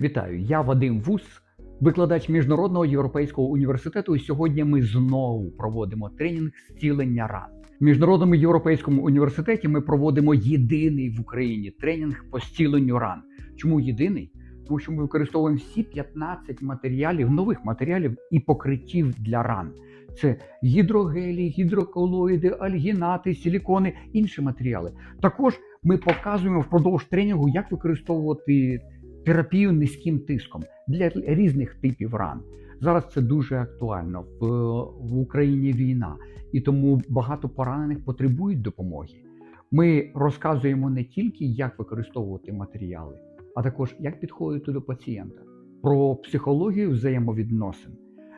Вітаю, я Вадим Вус, викладач Міжнародного європейського університету. І сьогодні ми знову проводимо тренінг зцілення ран. В Міжнародному європейському університеті ми проводимо єдиний в Україні тренінг по зціленню ран. Чому єдиний? Тому що ми використовуємо всі 15 матеріалів, нових матеріалів і покриттів для ран. Це гідрогелі, гідроколоїди, альгінати, силікони, інші матеріали. Також ми показуємо впродовж тренінгу, як використовувати терапію низьким тиском для різних типів ран. Зараз це дуже актуально. В, в Україні війна, і тому багато поранених потребують допомоги. Ми розказуємо не тільки, як використовувати матеріали, а також як підходити до пацієнта, про психологію взаємовідносин,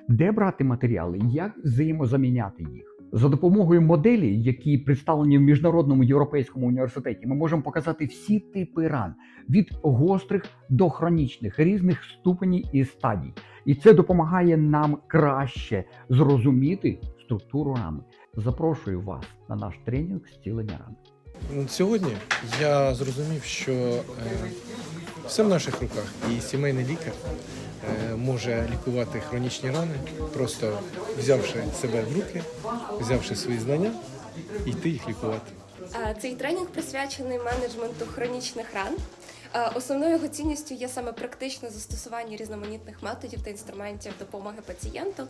де брати матеріали, як взаємозаміняти їх. За допомогою моделі, які представлені в міжнародному європейському університеті, ми можемо показати всі типи ран від гострих до хронічних, різних ступенів і стадій. І це допомагає нам краще зрозуміти структуру рани. Запрошую вас на наш тренінг зцілення ран. Сьогодні я зрозумів, що е, все в наших руках, і сімейний лікар може лікувати хронічні рани, просто взявши себе в руки, взявши свої знання і йти їх лікувати. Е, Цей тренінг присвячений менеджменту хронічних ран. Е, Основною його цінністю є саме практичне застосування різноманітних методів та інструментів допомоги пацієнту.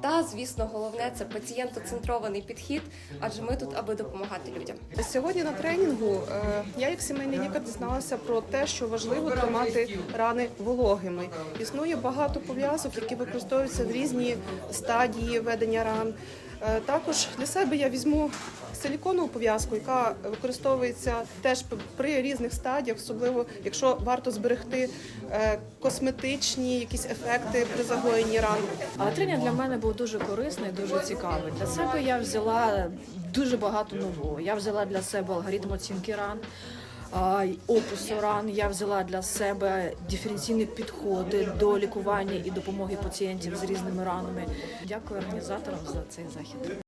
Та, звісно, головне це пацієнтоцентрований підхід, адже ми тут, аби допомагати людям. Сьогодні на тренінгу е, я, як сімейний лікар, дізналася про те, що важливо тримати рани вологими. Існує багато пов'язок, які використовуються в різні стадії ведення ран. Е, Також для себе я візьму силіконову пов'язку, яка використовується теж при різних стадіях, особливо якщо варто зберегти е, косметичні якісь ефекти при загоєнні ран. А тренінг для мене був дуже корисний, дуже цікавий. Для себе я взяла дуже багато нового. Я взяла для себе алгоритм оцінки ран. Опису ран я взяла для себе диференційні підходи до лікування і допомоги пацієнтів з різними ранами. Дякую організаторам за цей захід.